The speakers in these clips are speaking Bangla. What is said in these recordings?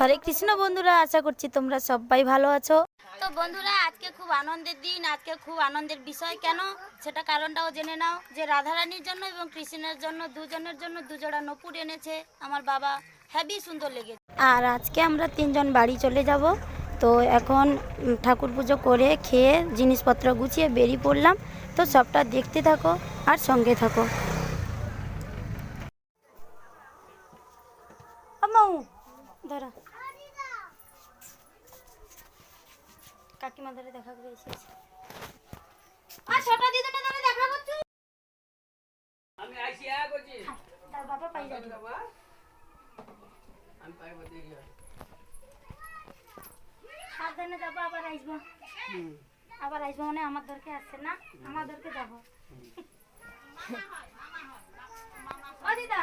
হরে কৃষ্ণ বন্ধুরা আশা করছি তোমরা সবাই ভালো আছো। তো বন্ধুরা আজকে খুব আনন্দের দিন আজকে খুব আনন্দের বিষয় কেন? সেটা কারণটাও জেনে নাও যে রাধারানীর জন্য এবং কৃষ্ণের জন্য দুজনের জন্য দুজোড়া নপুর এনেছে আমার বাবা। হেভি সুন্দর লেগেছে। আর আজকে আমরা তিনজন বাড়ি চলে যাব। তো এখন ঠাকুর পুজো করে খেয়ে জিনিসপত্র গুছিয়ে বেরিয়ে পড়লাম। তো সবটা দেখতে থাকো আর সঙ্গে থাকো। দাঁড়া। কাকিমা ধরে দেখা করে এসেছে। আর ছোট দিদিটা ধরে দেখা করছ। আমি করছি তার বাবা পাই যাবে। বাবা। আমি পাইব দেখি। সাবধানে যাব আবার আসব আবার মানে আমার দরকে আসছে না? আমার দরকে যাব। ও দিদা।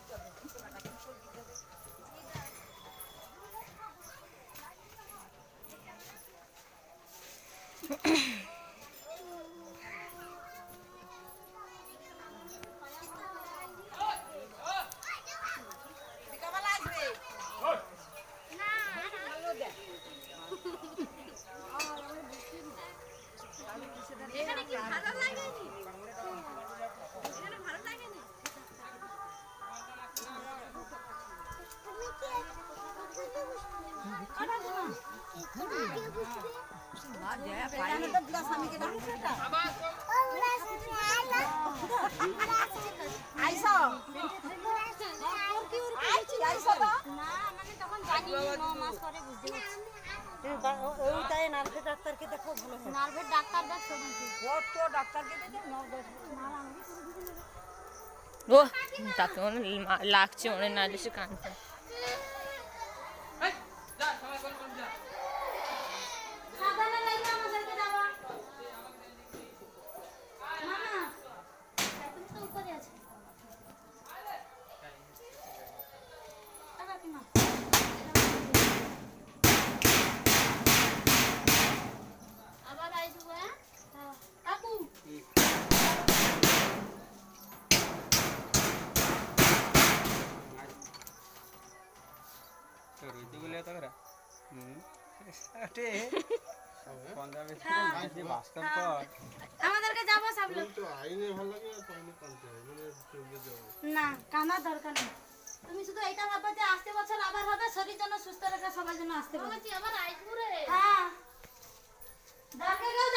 ভালো নার্ভের ডাক্তার লাগছে নাহলে সে কানছে যা সবাই কোন কোন যা সাবধানে লাগবে আমাদেরকে যাওয়া মামা তুমি তো উপরে আছো আ, কাকিমা। আবার আইসবো হ্যাঁ কাকু রইতে বলে তো করা হুম আটে পঞ্জাবে যে বাস্তব কর আমাদেরকে যাব সব লোক না কানার দরকার নেই। তুমি শুধু এইটা ভাবো যে আসতে বছর আবার হবে শরীর জন্য সুস্থ রাখা সবার জন্য আসতে বলছি আবার আইসবো হ্যাঁ। দরকার কেউ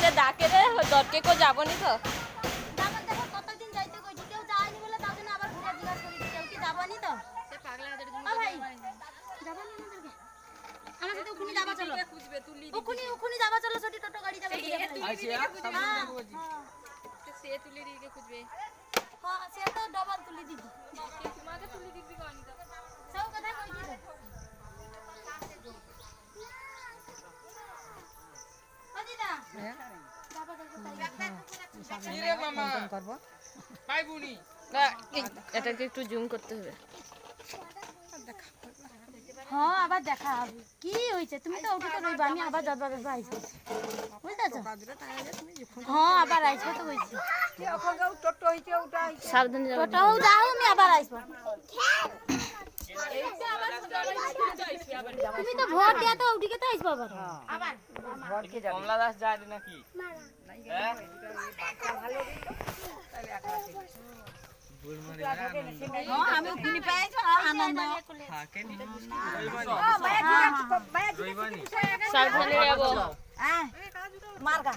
সে ডাকে রে দরকে কো যাবনি তো। তারপর দেখো কতদিন যাইতে কইছি কেউ যায়নি বলে তার জন্য আবার ঘুরে জিজ্ঞাসা করি কেউ কি যাবানি তো? ও ভাই যাবানি আমাদেরকে? আমার সাথে উখুনি যাবা চলো। উখুনি উখুনি যাবা। না, এটাকে একটু জুম করতে হবে। হ্যাঁ আবার দেখা হবে। কি হয়েছে? তুমি তো উঠে তো রইবা আমি আবার যাবা যাবা আইছি। বুঝতেছ হ্যাঁ আবার আইসবো তো কইছি টোটো হইছে ওটা সাবধানে যাও আমি আবার আইসবো। তুমি তো ভোট দিয়া তো উঠিকে তো আইসবো আবার কমলা দাস যায় নাকি? হ্যাঁ? হ্যাঁ আমি কিনে পেয়েছি আনন্দ। সাবধানে যাব হ্যাঁ মার্গা